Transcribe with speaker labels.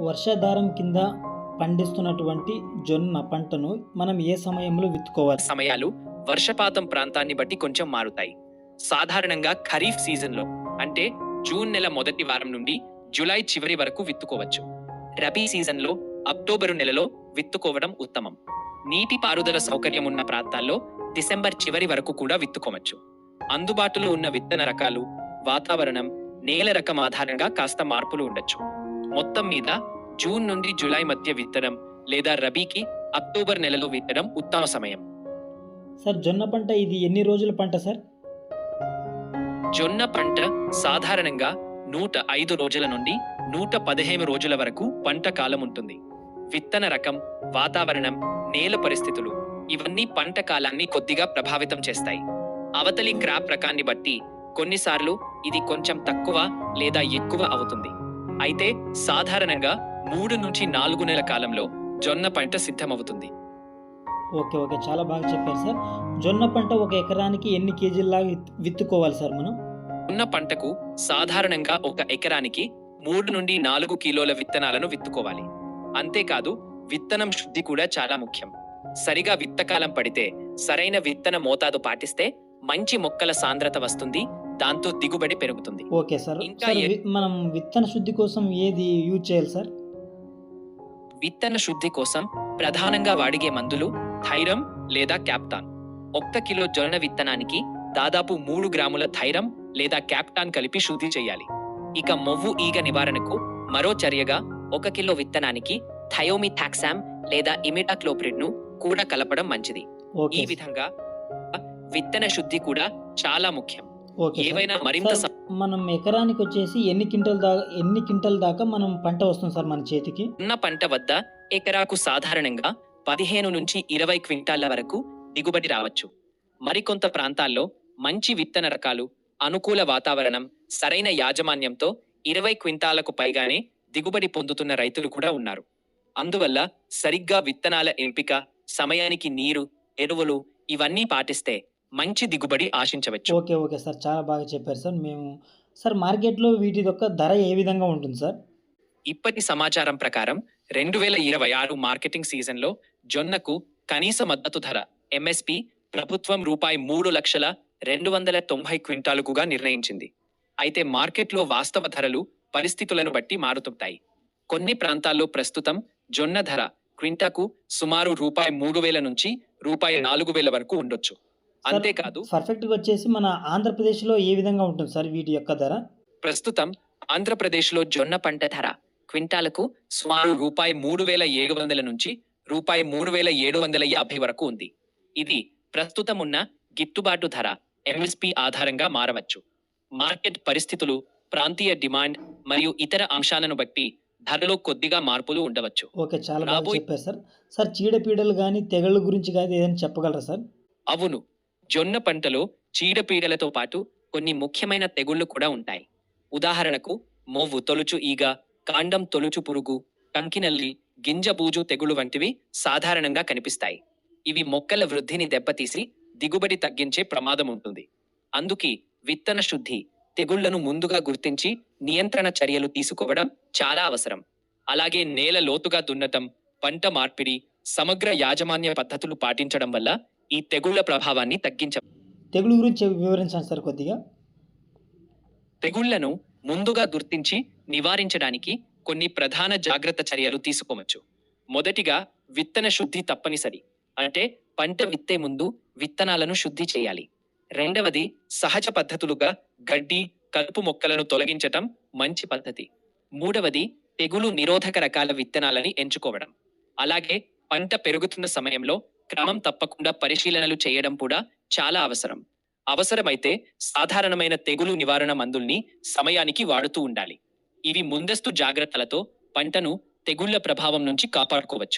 Speaker 1: వర్షాధారం కింద పండిస్తున్నటువంటి జొన్న పంటను మనం ఏ సమయంలో విత్తుకోవాలి?
Speaker 2: సమయాలు వర్షపాతం ప్రాంతాన్ని బట్టి కొంచెం మారుతాయి. సాధారణంగా ఖరీఫ్ సీజన్లో అంటే జూన్ నెల మొదటి వారం నుండి జూలై చివరి వరకు విత్తుకోవచ్చు. రబీ సీజన్లో అక్టోబరు నెలలో విత్తుకోవడం ఉత్తమం. నీటి పారుదల సౌకర్యం ఉన్న ప్రాంతాల్లో డిసెంబర్ చివరి వరకు కూడా విత్తుకోవచ్చు. అందుబాటులో ఉన్న విత్తన రకాలు వాతావరణం నేల రకం ఆధారంగా కాస్త మార్పులు ఉండొచ్చు. మొత్తం మీద జూన్ నుండి జూలై మధ్య విత్తనం లేదా రబీకి అక్టోబర్ నెలలో విత్తడం ఉత్తమ సమయం.
Speaker 1: సార్ జొన్న పంట ఇది ఎన్ని రోజుల పంట సార్?
Speaker 2: జొన్న పంట సాధారణంగా నూట ఐదు రోజుల నుండి నూట పదిహేను రోజుల వరకు పంట కాలం ఉంటుంది. విత్తన రకం వాతావరణం నేల పరిస్థితులు ఇవన్నీ పంట కాలాన్ని కొద్దిగా ప్రభావితం చేస్తాయి. అవతలి క్రాప్ రకాన్ని బట్టి కొన్నిసార్లు ఇది కొంచెం తక్కువ లేదా ఎక్కువ అవుతుంది. అయితే సాధారణంగా మూడు నుంచి నాలుగు నెలల కాలంలో జొన్న పంట సిద్ధమవుతుంది.
Speaker 1: Okay okay. చాలా బాగా చెప్పారు సార్. జొన్న పంట ఒక ఎకరానికి ఎన్ని కేజీల్లాగా విత్- విత్తుకోవాలి సార్ మనం?
Speaker 2: ఉన్న పంటకు సాధారణంగా ఒక ఎకరానికి మూడు నుండి నాలుగు కిలోల విత్తనాలను విత్తుకోవాలి. అంతేకాదు విత్తనం శుద్ధి కూడా చాలా ముఖ్యం. సరిగా విత్తకాలం పడితే సరైన విత్తన మోతాదు పాటిస్తే మంచి మొక్కల సాంద్రత వస్తుంది దాంతో దిగుబడి పెరుగుతుంది.
Speaker 1: Okay sir.
Speaker 2: ఇంకా
Speaker 1: మనం విత్తన శుద్ధి కోసం ఏది యూజ్ చేయాలి సార్?
Speaker 2: విత్తన శుద్ధి కోసం ప్రధానంగా వాడిగే మందులు థైరం లేదా క్యాప్టాన్. ఒక్క కిలో జొన్న విత్తనానికి దాదాపు మూడు గ్రాముల థైరం లేదా క్యాప్టాన్ కలిపి శుద్ధి చేయాలి. ఇక మొవ్వు ఈగ నివారణకు మరో చర్యగా ఒక కిలో విత్తనానికి థయోమిథాక్సామ్ లేదా ఇమిడాక్లోప్రిడ్ను కూడా కలపడం మంచిది. ఈ. విధంగా విత్తన శుద్ధి కూడా చాలా ముఖ్యం. ఏవైనా మరింత
Speaker 1: మనం ఎకరానికి వచ్చేసి ఎన్ని క్వింటల్ దాకా ఎన్ని క్వింటల్ దాకా మనం పంట వస్తుంది సార్ మన చేతికి?
Speaker 2: ఉన్న పంట వద్ద ఎకరాకు సాధారణంగా పదిహేను నుంచి ఇరవై క్వింటాళ్ళ వరకు దిగుబడి రావచ్చు. మరికొంత ప్రాంతాల్లో మంచి విత్తన రకాలు అనుకూల వాతావరణం సరైన యాజమాన్యంతో ఇరవై క్వింటాలకు పైగానే దిగుబడి పొందుతున్న రైతులు కూడా ఉన్నారు. అందువల్ల సరిగ్గా విత్తనాల ఎంపిక సమయానికి నీరు ఎరువులు ఇవన్నీ పాటిస్తే మంచి దిగుబడి ఆశించవచ్చు.
Speaker 1: Okay okay sir. చాలా బాగా చెప్పారు సార్. మేము సార్ మార్కెట్లో వీటి యొక్క ధర ఏ విధంగా ఉంటుంది సార్?
Speaker 2: ఇప్పటి సమాచారం ప్రకారం రెండు వేల ఇరవై ఆరు మార్కెటింగ్ సీజన్లో జొన్నకు కనీస మద్దతు ధర ఎంఎస్పి ప్రభుత్వం రూపాయి మూడు లక్షల రెండు వందల తొంభై క్వింటాలుగా నిర్ణయించింది. అయితే మార్కెట్లో వాస్తవ ధరలు పరిస్థితులను బట్టి మారుతుంటాయి. కొన్ని ప్రాంతాల్లో ప్రస్తుతం జొన్న ధర క్వింటాకు సుమారు రూపాయి మూడు వేల నుంచి రూపాయి నాలుగు వేల వరకు ఉండొచ్చు. అంతేకాదు
Speaker 1: పర్ఫెక్ట్గా వచ్చేసి మన ఆంధ్రప్రదేశ్లో ఏ విధంగా ఉంటుంది సార్ వీటి యొక్క ధర?
Speaker 2: ప్రస్తుతం ఆంధ్రప్రదేశ్లో జొన్న పంట ధర క్వింటాలకు సుమారు రూపాయి మూడు వేల ఏడు వందల నుంచి రూపాయి మూడు వేల ఏడు వందల యాభై వరకు ఉంది. ఇది ప్రస్తుతం ఉన్న గిట్టుబాటు ధర ఎంఎస్పి ఆధారంగా మారవచ్చు. మార్కెట్ పరిస్థితులు ప్రాంతీయ డిమాండ్ మరియు ఇతర అంశాలను బట్టి ధరలో కొద్దిగా మార్పులు ఉండవచ్చు.
Speaker 1: ఓకే చాలా బాగా చెప్పారు సార్. సార్ చీడపీడలు కానీ తెగళ్ళ గురించి కానీ ఏదైనా చెప్పగలరా సార్?
Speaker 2: అవును. జొన్న పంటలో చీడపీడలతో పాటు కొన్ని ముఖ్యమైన తెగుళ్ళు కూడా ఉంటాయి. ఉదాహరణకు మొవ్వు తొలుచు ఈగ కాండం తొలుచు పురుగు కంకినల్లి గింజబూజు తెగులు వంటివి సాధారణంగా కనిపిస్తాయి. ఇవి మొక్కల వృద్ధిని దెబ్బతీసి దిగుబడి తగ్గించే ప్రమాదం ఉంటుంది. అందుకే విత్తన శుద్ధి తెగుళ్ళను ముందుగా గుర్తించి నియంత్రణ చర్యలు తీసుకోవడం చాలా అవసరం. అలాగే నేల లోతుగా దున్నటం పంట మార్పిడి సమగ్ర యాజమాన్య పద్ధతులు పాటించడం వల్ల ఈ తెగుళ్ళ ప్రభావాన్ని తగ్గించ
Speaker 1: తెగులు గురించి వివరించండి సార్ కొద్దిగా.
Speaker 2: తెగుళ్ళను ముందుగా గుర్తించి నివారించడానికి కొన్ని ప్రధాన జాగ్రత్త చర్యలు తీసుకోవచ్చు. మొదటిగా విత్తన శుద్ధి తప్పనిసరి. అంటే పంట విత్తే ముందు విత్తనాలను శుద్ధి చేయాలి. రెండవది సహజ పద్ధతులుగా గడ్డి కలుపు మొక్కలను తొలగించటం మంచి పద్ధతి. మూడవది తెగులు నిరోధక రకాల విత్తనాలని ఎంచుకోవడం. అలాగే పంట పెరుగుతున్న సమయంలో క్రమం తప్పకుండా పరిశీలనలు చేయడం కూడా చాలా అవసరం. అవసరమైతే సాధారణమైన తెగులు నివారణ మందుల్ని సమయానికి వాడుతూ ఉండాలి. ఇవి ముందస్తు జాగ్రత్తలతో పంటను తెగుళ్ళ ప్రభావం నుంచి కాపాడుకోవచ్చు.